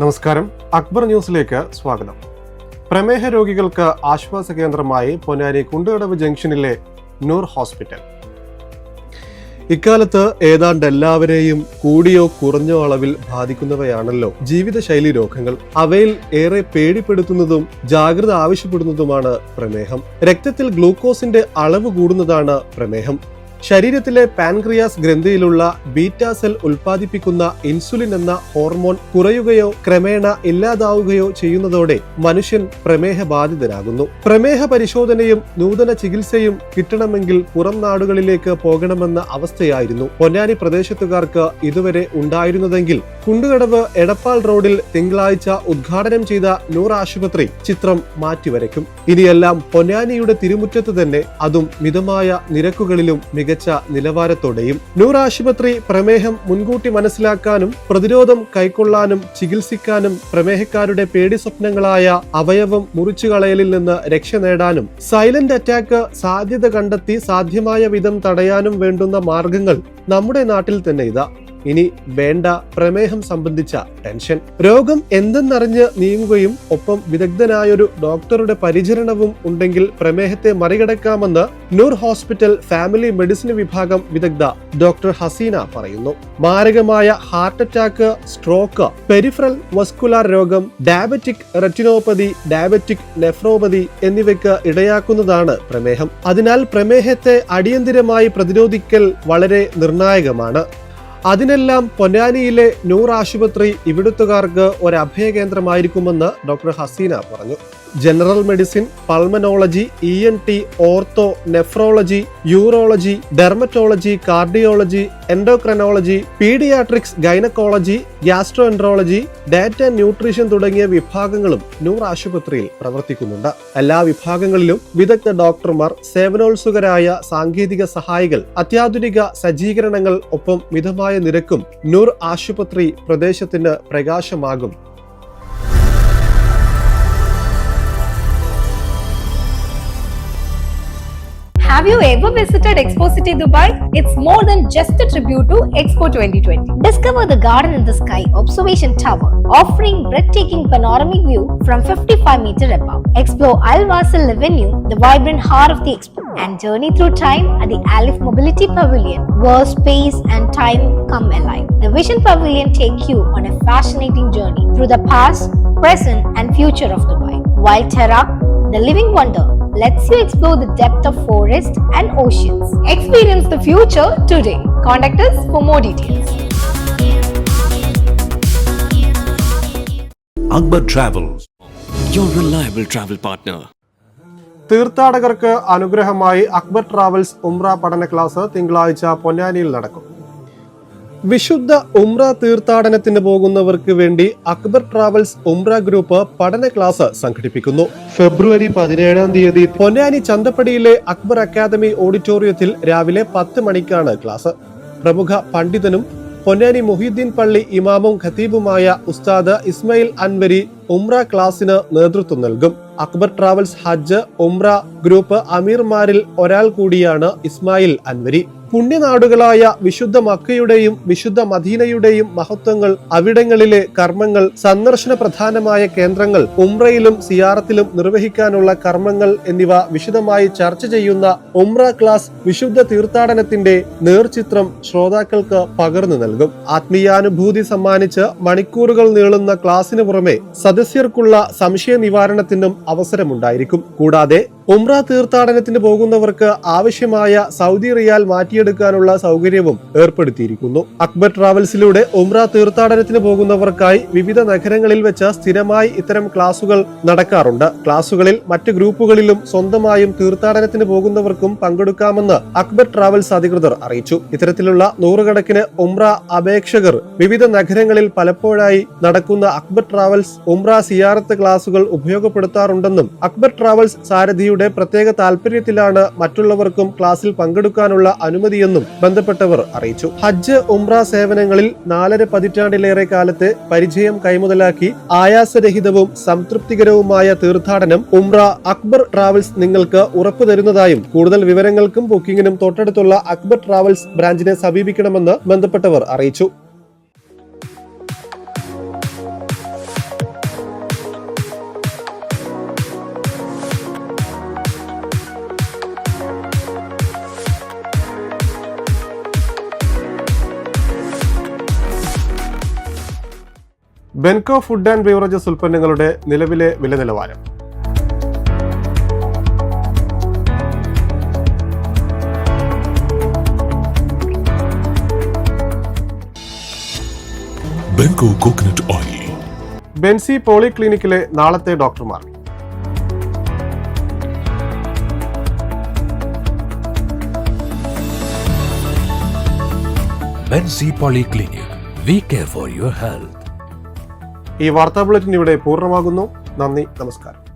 നമസ്കാരം. അക്ബർ ന്യൂസിലേക്ക് സ്വാഗതം. പ്രമേഹ രോഗികൾക്ക് ആശ്വാസ കേന്ദ്രമായി പൊന്നാനി കുണ്ടുകടവ് ജംഗ്ഷനിലെ നൂർ ഹോസ്പിറ്റൽ. ഇക്കാലത്ത് ഏതാണ്ട് എല്ലാവരെയും കൂടിയോ കുറഞ്ഞോ അളവിൽ ബാധിക്കുന്നവയാണല്ലോ ജീവിതശൈലി രോഗങ്ങൾ. അവയിൽ ഏറെ പേടിപ്പെടുത്തുന്നതും ജാഗ്രത ആവശ്യപ്പെടുന്നതുമാണ് പ്രമേഹം. രക്തത്തിൽ ഗ്ലൂക്കോസിന്റെ അളവ് കൂടുന്നതാണ് പ്രമേഹം. ശരീരത്തിലെ പാൻക്രിയാസ് ഗ്രന്ഥിയിലുള്ള ബീറ്റാ സെൽ ഉൽപ്പാദിപ്പിക്കുന്ന ഇൻസുലിൻ എന്ന ഹോർമോൺ കുറയുകയോ ക്രമേണ ഇല്ലാതാവുകയോ ചെയ്യുന്നതോടെ മനുഷ്യൻ പ്രമേഹ ബാധിതരാകുന്നു പ്രമേഹ പരിശോധനയും നൂതന ചികിത്സയും കിട്ടണമെങ്കിൽ പുറം നാടുകളിലേക്ക് പോകണമെന്ന അവസ്ഥയായിരുന്നു. പൊന്നാനി പ്രദേശത്തുകാർക്ക് ഇതുവരെ ഉണ്ടായിരുന്നതെങ്കിൽ കുണ്ടുകടവ് എടപ്പാൾ റോഡിൽ തിങ്കളാഴ്ച ഉദ്ഘാടനം ചെയ്ത നൂർ ആശുപത്രി ചിത്രം മാറ്റിവരയ്ക്കും. ഇനിയെല്ലാം പൊന്നാനിയുടെ തിരുമുറ്റത്ത് തന്നെ അതും മിതമായ നിരക്കുകളിലും മികച്ച നിലവാരത്തോടെയും നൂർ ആശുപത്രി പ്രമേഹം മുൻകൂട്ടി മനസ്സിലാക്കാനും പ്രതിരോധം കൈക്കൊള്ളാനും ചികിത്സിക്കാനും പ്രമേഹക്കാരുടെ പേടി സ്വപ്നങ്ങളായ അവയവം മുറിച്ചു കളയലിൽ നിന്ന് രക്ഷ നേടാനും സൈലന്റ് അറ്റാക്ക് സാധ്യത കണ്ടെത്തി സാധ്യമായ വിധം തടയാനും വേണ്ടുന്ന മാർഗങ്ങൾ നമ്മുടെ നാട്ടിൽ തന്നെ ഇതാ. ഇനി വേണ്ട പ്രമേഹം സംബന്ധിച്ച ടെൻഷൻ. രോഗം എന്തെന്നറിഞ്ഞ് നീങ്ങുകയും ഒപ്പം വിദഗ്ധനായൊരു ഡോക്ടറുടെ പരിചരണവും ഉണ്ടെങ്കിൽ പ്രമേഹത്തെ മറികടക്കാമെന്ന് നൂർ ഹോസ്പിറ്റൽ ഫാമിലി മെഡിസിൻ വിഭാഗം വിദഗ്ധ ഡോക്ടർ ഹസീന പറയുന്നു. മാരകമായ heart attack stroke peripheral vascular രോഗം ഡയബറ്റിക് റെറ്റിനോപ്പതി ഡയബറ്റിക് നെഫ്രോപ്പതി എന്നിവയ്ക്ക് ഇടയാക്കുന്നതാണ് പ്രമേഹം. അതിനാൽ പ്രമേഹത്തെ അടിയന്തിരമായി പ്രതിരോധിക്കൽ വളരെ നിർണായകമാണ്. അതിനെല്ലാം പൊന്നാനിയിലെ നൂർ ആശുപത്രി ഇവിടുത്തുകാർക്ക് ഒരു അഭയകേന്ദ്രമായിരിക്കുമെന്ന് ഡോക്ടർ ഹസീന പറഞ്ഞു. General medicine pulmonology E N T ortho nephrology urology dermatology cardiology endocrinology paediatrics gynaecology gastroenterology data nutrition തുടങ്ങിയ വിഭാഗങ്ങളും നൂർ ആശുപത്രിയിൽ പ്രവർത്തിക്കുന്നുണ്ട്. എല്ലാ വിഭാഗങ്ങളിലും വിദഗ്ധ ഡോക്ടർമാർ സേവനോത്സുകരായ സാങ്കേതിക സഹായികൾ അത്യാധുനിക സജ്ജീകരണങ്ങൾ ഒപ്പം മിതമായ നിരക്കും നൂർ ആശുപത്രി പ്രദേശത്തിന് പ്രകാശമാകും. Have you ever visited Expo City Dubai? It's more than just a tribute to Expo 2020. Discover the Garden in the Sky Observation Tower, offering breathtaking panoramic view from 55 meter above. Explore Al Wasl Avenue, the vibrant heart of the expo, and journey through time at the Alif Mobility Pavilion, where space and time come alive. The Vision Pavilion take you on a fascinating journey through the past, present, and future of Dubai. While Terra, the living wonder, lets you explore the depth of forest and oceans. Experience the future today. Contact us for more details. Akbar Travels, your reliable travel partner. തീർത്ഥാടകർക്ക് അനുഗ്രഹമായി Akbar travels ഉംറ പഠന class തിങ്കളാഴ്ച പൊന്നാനിയിൽ നടക്കും വിശുദ്ധ ഉംറ തീർത്ഥാടനത്തിന് പോകുന്നവർക്ക് വേണ്ടി അക്ബർ ട്രാവൽസ് ഉംറ ഗ്രൂപ്പ് പഠന ക്ലാസ് സംഘടിപ്പിക്കുന്നു. ഫെബ്രുവരി പതിനേഴാം തീയതി പൊന്നാനി ചന്തപ്പടിയിലെ അക്ബർ അക്കാദമി ഓഡിറ്റോറിയത്തിൽ രാവിലെ പത്ത് മണിക്കാണ് ക്ലാസ്. പ്രമുഖ പണ്ഡിതനും പൊന്നാനി മൊഹീദ്ദീൻ പള്ളി ഇമാമും ഖത്തീബുമായ ഉസ്താദ് ഇസ്മയിൽ അൻവരി ഉംറ ക്ലാസിന് നേതൃത്വം നൽകും. അക്ബർ ട്രാവൽസ് ഹജ്ജ് ഉംറ ഗ്രൂപ്പ് അമീർമാരിൽ ഒരാൾ കൂടിയാണ് ഇസ്മായിൽ അൻവരി. പുണ്യനാടുകളായ വിശുദ്ധ മക്കയുടെയും വിശുദ്ധ മദീനയുടെയും മഹത്വങ്ങൾ അവിടങ്ങളിലെ കർമ്മങ്ങൾ സന്ദർശന പ്രധാനമായ കേന്ദ്രങ്ങൾ ഉംറയിലും സിയാറത്തിലും നിർവഹിക്കാനുള്ള കർമ്മങ്ങൾ എന്നിവ വിശദമായി ചർച്ച ചെയ്യുന്ന ഉംറ ക്ലാസ് വിശുദ്ധ തീർത്ഥാടനത്തിന്റെ നേർചിത്രം ശ്രോതാക്കൾക്ക് പകർന്നു നൽകും. ആത്മീയാനുഭൂതി സമ്മാനിച്ച് മണിക്കൂറുകൾ നീളുന്ന ക്ലാസിന് പുറമെ സദസ്യർക്കുള്ള സംശയ നിവാരണത്തിനും അവസരമുണ്ടായിരിക്കും. കൂടാതെ ഉംറ തീർത്ഥാടനത്തിന് പോകുന്നവർക്ക് ആവശ്യമായ സൗദി റിയാൽ മാറ്റിയെടുക്കാനുള്ള സൗകര്യവും ഏർപ്പെടുത്തിയിരിക്കുന്നു. അക്ബർ ട്രാവൽസിലൂടെ ഉംറ തീർത്ഥാടനത്തിന് പോകുന്നവർക്കായി വിവിധ നഗരങ്ങളിൽ വെച്ച് സ്ഥിരമായി ഇത്തരം ക്ലാസുകൾ നടക്കാറുണ്ട്. ക്ലാസുകളിൽ മറ്റ് ഗ്രൂപ്പുകളിലും സ്വന്തമായും തീർത്ഥാടനത്തിന് പോകുന്നവർക്കും പങ്കെടുക്കാമെന്ന് അക്ബർ ട്രാവൽസ് അധികൃതർ അറിയിച്ചു. ഇത്തരത്തിലുള്ള നൂറുകണക്കിന് ഉംറ അപേക്ഷകർ വിവിധ നഗരങ്ങളിൽ പലപ്പോഴായി നടക്കുന്ന അക്ബർ ട്രാവൽസ് ഉംറ സിയാറത്ത് ക്ലാസുകൾ ഉപയോഗപ്പെടുത്താറുണ്ടെന്നും അക്ബർ ട്രാവൽസ് സാരഥിയുടെ പ്രത്യേക താല്പര്യത്തിലാണ് മറ്റുള്ളവർക്കും ക്ലാസ്സിൽ പങ്കെടുക്കാനുള്ള അനുമതിയെന്നും ബന്ധപ്പെട്ടവർ അറിയിച്ചു. ഹജ്ജ് ഉംറ സേവനങ്ങളിൽ നാലര പതിറ്റാണ്ടിലേറെ കാലത്തെ പരിചയം കൈമുതലാക്കി ആയാസരഹിതവും സംതൃപ്തികരവുമായ തീർത്ഥാടനം ഉംറ അക്ബർ ട്രാവൽസ് നിങ്ങൾക്ക് ഉറപ്പു തരുന്നതായും കൂടുതൽ വിവരങ്ങൾക്കും ബുക്കിംഗിനും തൊട്ടടുത്തുള്ള അക്ബർ ട്രാവൽസ് ബ്രാഞ്ചിനെ സമീപിക്കണമെന്ന് ബന്ധപ്പെട്ടവർ അറിയിച്ചു. ബെൻകോ ഫുഡ് ആൻഡ് ബീവറേജസ് ഉൽപ്പന്നങ്ങളുടെ നിലവിലെ വില നിലവാരം. Benco coconut oil. ബെൻസി പോളിക്ലിനിക്കിലെ നാളത്തെ ഡോക്ടർമാർ. Benzy polyclinic we care for your health. ഈ വാർത്താ ബുള്ളറ്റിൻ ഇവിടെ പൂർണമാകുന്നു. നന്ദി നമസ്കാരം.